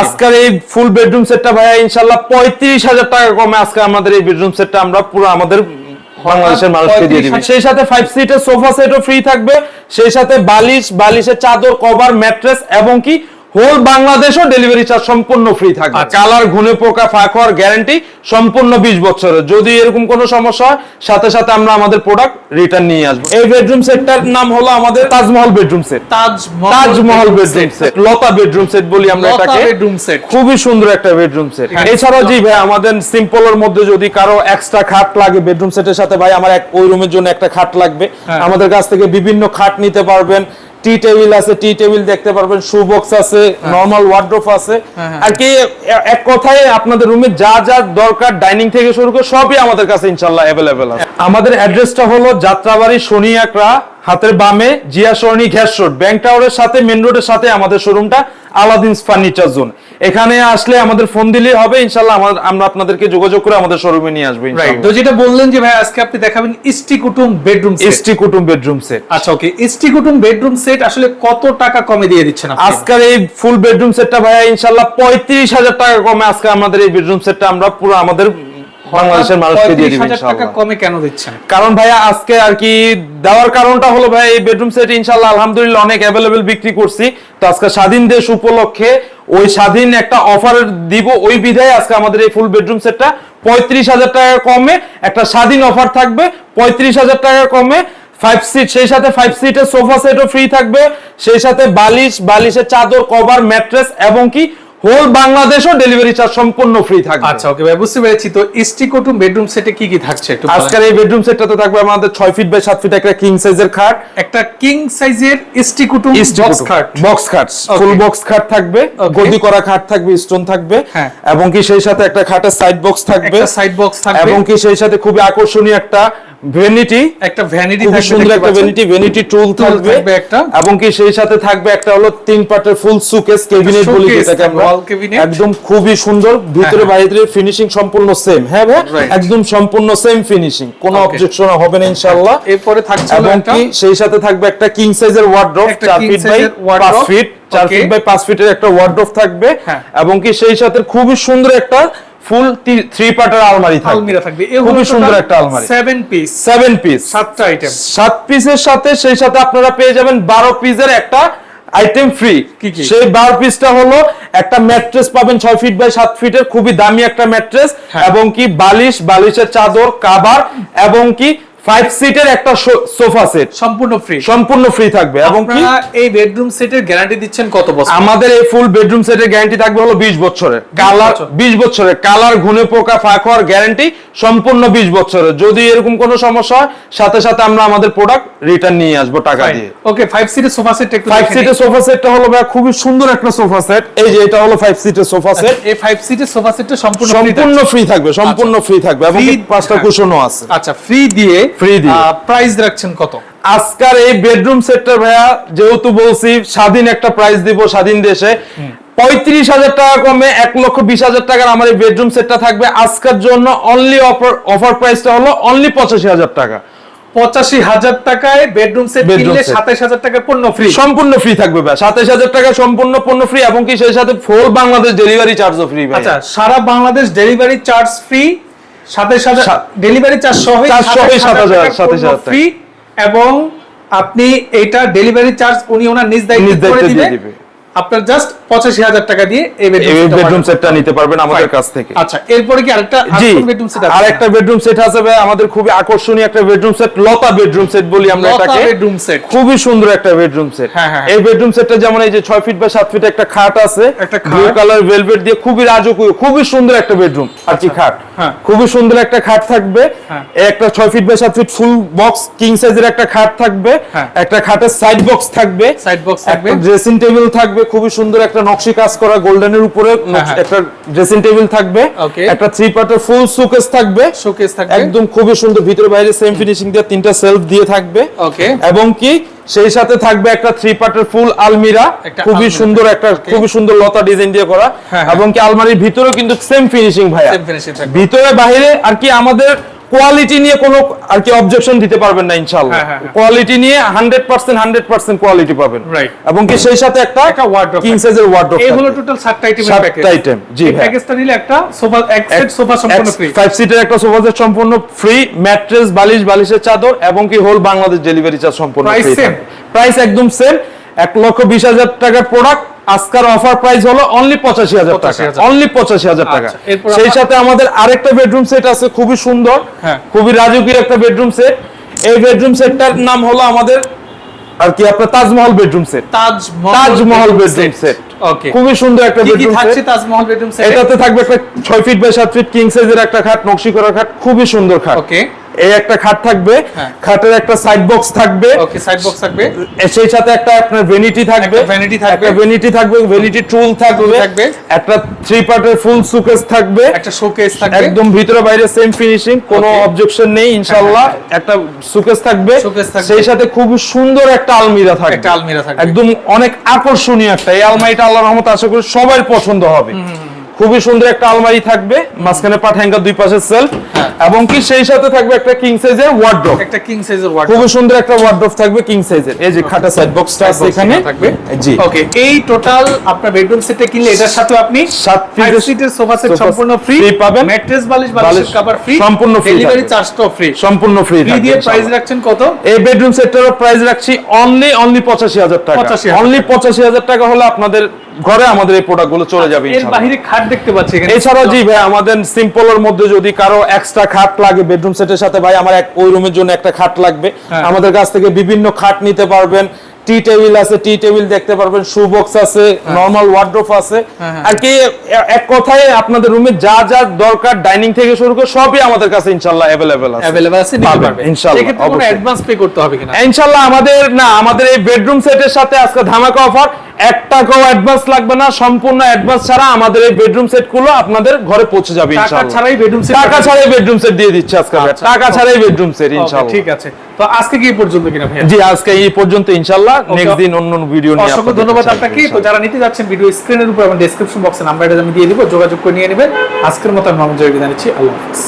আজকের এই full bedroom সেটটা ভাইয়া ইনশাল্লাহ পঁয়ত্রিশ হাজার টাকা কমে আজকে আমাদের এই বেডরুম সেটটা আমরা পুরো আমাদের বাংলাদেশের মানুষকে দিয়ে দিবেন সেই সাথে ফাইভ সিটের সোফা সেটও ফ্রি থাকবে সেই সাথে বালিশ বালিশের চাদর কভার ম্যাট্রেস এবং কি হোল বাংলাদেশও ডেলিভারি চার্জ সম্পূর্ণ ফ্রি থাকবে। কালার ঘুনে পোকা ফাঁক হওয়ার গ্যারান্টি সম্পূর্ণ বিশ বছরের। যদি এরকম কোনো সমস্যা হয় সাথে সাথে আমরা আমাদের প্রোডাক্ট রিটার্ন নিয়ে আসব। এই বেডরুম সেটটার নাম হলো আমাদের Taj Mahal bedroom set Taj Mahal bedroom set Lata bedroom set বলি আমরা এটাকে। bedroom set। খুবই সুন্দর একটা বেডরুম সেট হ্যাঁ। এছাড়াও জি ভাই আমাদের সিম্পলের মধ্যে যদি কারও এক্সট্রা খাট লাগে বেডরুম সেটের সাথে ভাই আমার এক ওই রুমের জন্য একটা খাট লাগবে। হ্যাঁ। আমাদের কাছ থেকে বিভিন্ন খাট নিতে পারবেন। টি টেবিল আছে টি টেবিল দেখতে পারবেন শু বক্স আছে নর্মাল ওয়ার্ড্রোপ আছে। হ্যাঁ, হ্যাঁ। আর কি এক কথায় আপনাদের রুমে যা যা দরকার ডাইনিং থেকে শুরু করে সবই আমাদের কাছে ইনশাল্লাহ অ্যাভেলেবেল আছে। আমাদের অ্যাড্রেসটা হলো যাত্রাবাড়ি শনিয়াকড়া হাতের বামে Zia Sarani gas road bank টাওয়ারের সাথে মেন রোডের সাথে আমাদের শোরুমটা আলাদিনস ফার্নিচার জোন এখানে আসলে আমাদের ফোন দিলেই হবে ইনশাল্লাহ আমরা আপনাদেরকে যোগাযোগ করে আমাদের শোরুমে নিয়ে আসব তো যেটা বললেন যে ভাই আজকে আপনি দেখাবেন Ishti Kutum bedroom set Ishti Kutum bedroom set আচ্ছা ওকে ইস্টি কুটুম বেডরুম সেট আসলে কত টাকা কমে দিয়ে দিচ্ছেন আপনি? আজকের এই ফুল বেডরুম সেটটা ভাইয়া ইনশাল্লাহ পঁয়ত্রিশ হাজার টাকা কমে আজকে আমাদের এই বেডরুম সেটটা আমরা পুরো আমাদের বাংলাদেশের মানুষকে দিয়ে দিব 35,000 টাকা কমে কেন দিচ্ছেন? কারণ ভাইয়া আজকে আর কি দেওয়ার কারণটা হলো ভাই এই বেডরুম সেট ইনশাল্লাহ আলহামদুলিল্লাহ অনেক অ্যাভেলেবেল বিক্রি করছি। তো আজকে স্বাধীন দেশ উপলক্ষে ওই স্বাধীন একটা অফার দিব ওই বিধায় আজকে আমাদের এই ফুল বেডরুম সেটটা পঁয়ত্রিশ হাজার টাকা কমে একটা স্বাধীন অফার থাকবে পঁয়ত্রিশ হাজার টাকা কমে ফাইভ সিট সেই সাথে ফাইভ সিটের সোফা সেটও ফ্রি থাকবে সেই সাথে বালিশ বালিশের চাদর কভার ম্যাট্রেস এবং কি হোল বাংলাদেশও ডেলিভারি চার্জ সম্পূর্ণ ফ্রি থাকবে আচ্ছা ওকে ভাই বুঝতে পেরেছি তো ইস্টি কুটুম বেডরুম সেটে কি কি থাকছে একটু। আজকের এই বেডরুম সেটটাতে থাকবে আমাদের ছয় ফিট বাই সাত ফিট একটা কিং সাইজের খাট একটা কিং সাইজের ইস্টি কুটুম বক্স খাট বক্স খাট ফুল বক্স খাট থাকবে. গদি করা খাট থাকবে স্টোন থাকবে হ্যাঁ। এবং কি সেই সাথে একটা খাটের সাইড বক্স থাকবে সাইড বক্স থাকবে এবং কি সেই সাথে খুবই আকর্ষণীয় একটা ভ্যানিটি একটা ভ্যানিটি থাকবে সুন্দর একটা ভ্যানিটি ভ্যানিটি টুল থাকবে। একটা। এবং কি সেই সাথে থাকবে একটা হলো তিন পার্টের ফুল সুকেস কেবিনেট বলি যেটাকে আমরা। একদম খুবই সুন্দর ভিতরে হ্যাঁ। বাইরে ফিনিশিং সম্পূর্ণ সেম হ্যাঁ ভাই? একদম সম্পূর্ণ সেম ফিনিশিং কোনো. অবজেকশন হবে না ইনশাআল্লাহ। এরপরে থাকছে এবং কি সেই সাথে থাকবে একটা কিং সাইজের ওয়ার্ড্রপ একটা 4 feet by size 5 feet 4 feet by 5 ফিটের একটা ওয়ার্ড্রপ থাকবে। হ্যাঁ। এবং কি সেই সাথে খুবই সুন্দর একটা ফুল থ্রি পার্টের আলমারি থাকবে। আলমিরা থাকবে। খুবই সুন্দর একটা আলমারি। 7 পিস 7 পিস সাতটা আইটেম সাত পিসের সাথে সেই সাথে আপনারা পেয়ে যাবেন বারো পিসের একটা আইটেম ফ্রি কি কি? সেই বারো পিসটা হলো একটা ম্যাট্রেস পাবেন ছয় ফিট বাই সাত ফিটের খুবই দামি একটা ম্যাট্রেস। এবং কি বালিশ বালিশের চাদর কাবার এবং কি ফাইভ সিটের একটা সোফা সেট সম্পূর্ণ ফ্রি সম্পূর্ণ ফ্রি থাকবে। এবং এই বেডরুম সেটের গ্যারান্টি দিচ্ছেন কত বছর? আমাদের এই ফুল বেডরুম সেটের গ্যারান্টি থাকবে হলো 20 বছরের। কালার বছর। 20 বছরের। কালার ঘুনে পোকা ফাঁক হওয়ার গ্যারান্টি সম্পূর্ণ 20 বছরের। যদি এরকম কোনো সমস্যা হয় সাথে সাথে আমরা আমাদের প্রোডাক্ট রিটার্ন নিয়ে আসব টাকা দিয়ে। ওকে 5 সিটের সোফা সেট একটু ফাইভ সিটের সোফা সেটটা হলো ভাই খুবই সুন্দর একটা সোফা সেট এই যে এটা হলো ফাইভ সিটের সোফা সেট এই 5 সিটের সোফা সেটটা সম্পূর্ণ সম্পূর্ণ ফ্রি থাকবে সম্পূর্ণ ফ্রি থাকবে। এবং পাঁচটা। কুশনও আছে। আচ্ছা ফ্রি দিয়ে Free দিয়ে। প্রাইস রাখছেন কত? আজকাল এই বেডরুম সেটটা ভাইয়া যেহেতু বলছি স্বাধীন একটা প্রাইস দিব স্বাধীন দেশে। পঁয়ত্রিশ হাজার টাকা কমে এক লক্ষ বিশ হাজার টাকার আমার এই বেডরুম সেটটা থাকবে। আজকের জন্য অনলি অফার অফার প্রাইসটা হলো অনলি পঁচাশি হাজার টাকা। পঁচাশি হাজার টাকায় বেডরুম সেট কিনলে সাতাশ হাজার পণ্য ফ্রি সম্পূর্ণ ফ্রি থাকবে ভাই। সাতাশ হাজার টাকা সম্পূর্ণ পণ্য ফ্রি এবং কি সেই সাথে ফুল বাংলাদেশ ডেলিভারি চার্জও ফ্রি আচ্ছা সারা বাংলাদেশ ডেলিভারি চার্জ ফ্রি সাথে সা- ডেলিভারি চার্জ সহ সাথে 27,000 27,000 ফ্রি এবং আপনি এটা ডেলিভারি চার্জ উনি ওনার নিজ দায়িত্বে করে দিবে। আপনার জাস্ট পঁচাশি হাজার টাকা দিয়ে এই বেডরুম বেডরুম সেটটা নিতে পারবেন আমাদের কাছ থেকে আচ্ছা এরপরে কি আরেকটা বেডরুম সেট আর একটা বেডরুম সেট আছে আমাদের খুবই আকর্ষণীয় একটা bedroom set Lata bedroom set বলি আমরা এটাকে bedroom set। খুবই সুন্দর একটা বেডরুম সেট হ্যাঁ, হ্যাঁ। এই বেডরুম সেটটা যেমন এই যে 6 ফিট বা 7 ফিট একটা খাট আছে একটা ব্লু কালার ভেলভেট দিয়ে খুবই রাজকীয় খুবই সুন্দর একটা বেডরুম আর কি খাট হ্যাঁ। খুবই সুন্দর একটা খাট থাকবে হ্যাঁ। একটা 6 feet by 7 feet full box king সাইজের একটা খাট থাকবে হ্যাঁ। একটা খাটের সাইড বক্স থাকবে Side box থাকবে। ড্রেসিং টেবিল থাকবে খুবই সুন্দর একটা নকশি কাজ করা গোল্ডেনের উপরে হ্যাঁ, হ্যাঁ। একটা ড্রেসিং টেবিল থাকবে একটা থ্রি পার্টের ফুল সুকেস থাকবে শোকেস থাকবে একদম খুবই সুন্দর ভিতরে বাইরে সেম ফিনিশিং দিয়ে তিনটা সেলফ দিয়ে থাকবে Okay. এবং কি সেই সাথে থাকবে একটা থ্রি পার্টের ফুল আলমিরা খুবই সুন্দর একটা খুবই সুন্দর লতা ডিজাইন দিয়ে করা হ্যাঁ। এবং কি আলমারির ভিতরেও কিন্তু সেম ফিনিশিং ভাইয়া। ভিতরে বাইরে আর কি আমাদের কোয়ালিটি নিয়ে কোনো আর কি অবজেকশন দিতে পারবেন না ইনশাআল্লাহ। হ্যাঁ, হ্যাঁ, হ্যাঁ। কোয়ালিটি নিয়ে hundred percent hundred percent quality পাবেন. এবং কি সেই সাথে একটা একটা wardrobe কিং সাইজের ওয়ার্ড্রোব এই হলো টোটাল সাতটা আইটেমের সাতটা প্যাকেজ item, জি প্যাকেজটা নিলে একটা সোফা এক সেট সোফা সম্পূর্ণ ফ্রি ফাইভ সিটের একটা সোফা সেট সম্পূর্ণ ফ্রি ম্যাট্রেস বালিশ বালিশের চাদর এবং কি হোল বাংলাদেশ ডেলিভারি চার্জ সম্পূর্ণ ফ্রি? প্রাইস একদম সেম এক লক্ষ বিশ হাজার টাকার প্রোডাক্ট আজকার অফার প্রাইস হলো অনলি পঁচাশি হাজার টাকা। অনলি পঁচাশি হাজার টাকা। আচ্ছা, সেই সাথে আমাদের আরেকটা বেডরুম সেট আছে খুবই সুন্দর হ্যাঁ। খুবই রাজকীয় একটা বেডরুম সেট এই বেডরুম সেটটার নাম হলো আমাদের আর কি আপনার Taj Mahal bedroom set Taj Mahal Taj Mahal bedroom set okay খুবই সুন্দর একটা বেডরুম থাকছে তাজমহল বেডরুম সেট এটাতে থাকবে একটা ছয় ফিট বাই সাত ফিট কিং সাইজের একটা খাট নকশি করা খাট খুবই সুন্দর খাট। ওকে এই একটা খাট থাকবে হ্যাঁ। খাটের একটা সাইড বক্স থাকবে। ওকে সাইড বক্স থাকবে। সেই সাথে একটা আপনার ভেনিটি থাকবে। vanity থাকবে। ভেনিটি থাকবে ভেনিটি টুল থাকবে। থাকবে। একটা থ্রি পার্টের ফুল সুকেস থাকবে। একটা শোকেস থাকবে। একদম ভিতরে বাইরে সেম ফিনিশিং কোনো অবজেকশন নেই ইনশাআল্লাহ একটা সুকেস থাকবে। সেই সাথে খুব সুন্দর একটা আলমিরা থাকবে। একটা আলমিরা থাকবে। একদম অনেক আকর্ষণীয় একটা। এই আলমারিটা আল্লাহর রহমতে আশা করি সবার পছন্দ হবে। খুবই সুন্দর একটা আলমারি থাকবে মাঝখানে পাট হ্যাঙ্গার দুই পাশে সেলফ হ্যাঁ। এবং কি সেই সাথে থাকবে একটা কিং সাইজের ওয়ার্ড্রোব একটা কিং সাইজের ওয়ার্ড খুবই সুন্দর একটা ওয়ার্ড্রোব থাকবে কিং সাইজের এই যে খাটা সাইড বক্সটা আছে এখানে। থাকবে। জি। ওকে এই টোটাল আপনার বেডরুম সেটে কিনলে এটার সাথে আপনি সাত সিটের সোফা সেট সম্পূর্ণ ফ্রি পাবেন। ম্যাট্রেস বালিশ বালিশ কভার ফ্রি সম্পূর্ণ ফ্রি ডেলিভারি। চার্জটাও ফ্রি সম্পূর্ণ ফ্রি ফ্রি দিয়ে প্রাইস রাখছেন কত? এই বেডরুম সেটটারও প্রাইস রাখছি অনলি অনলি পঁচাশি হাজার টাকা। 85,000 অনলি পঁচাশি হাজার টাকা হলে আপনাদের ঘরে আমাদের এই প্রোডাক্টগুলো চলে যাবে এর খাট দেখতে পাচ্ছি এখানে। এছাড়া জি ভাই আমাদের সিম্পলের মধ্যে যদি কারও এক্সট্রা খাট লাগে বেডরুম সেটের সাথে ভাই আমার এক ওই রুমের জন্য একটা খাট লাগবে। হ্যাঁ। আমাদের কাছ থেকে বিভিন্ন খাট নিতে পারবেন। টি টেবিল আছে টি টেবিল দেখতে পারবেন শু বক্স আছে নরমাল ওয়ার্ড্রোপ আছে। হ্যাঁ, হ্যাঁ। আর কি এক কথায় আপনাদের রুমে যা যা দরকার ডাইনিং থেকে শুরু করে সবই আমাদের কাছে ইনশাআল্লাহ অ্যাভেলেবেল আছে। আছে নিতে পারবেন। ইনশাআল্লাহ, কোনো। অ্যাডভান্স পে করতে হবে কিনা? ইনশাআল্লাহ আমাদের না আমাদের এই বেডরুম সেটের সাথে আজকে ধামাকা অফার এক টাকাও অ্যাডভান্স লাগবে না সম্পূর্ণ অ্যাডভান্স ছাড়া আমাদের এই বেডরুম সেটগুলো আপনাদের ঘরে পৌঁছে যাবে টাকা ছাড়াই বেডরুম সেট টাকা ছাড়াই বেডরুম সেট দিয়ে দিচ্ছে আজকে আচ্ছা। টাকা ছাড়াই বেডরুম সেট ইনশাআল্লাহ। ঠিক আছে। তো আজকে কি পর্যন্ত কিনা ভাইয়া? জি আজকে এই পর্যন্ত ইনশাআল্লাহ। নেক্সট দিন অন্য ভিডিও নিয়ে অসংখ্য ধন্যবাদ আপনাকে। তো যারা নিতে যাচ্ছেন ভিডিও স্ক্রিনের উপর এবং ডেসক্রিপশন বক্সে নাম্বারটা আমি দিয়ে দিব যোগাযোগ করে নিয়ে নেবেন। আজকের মতো আমি মামুন জয় বিদায় নিচ্ছি। আল্লাহ হাফিজ।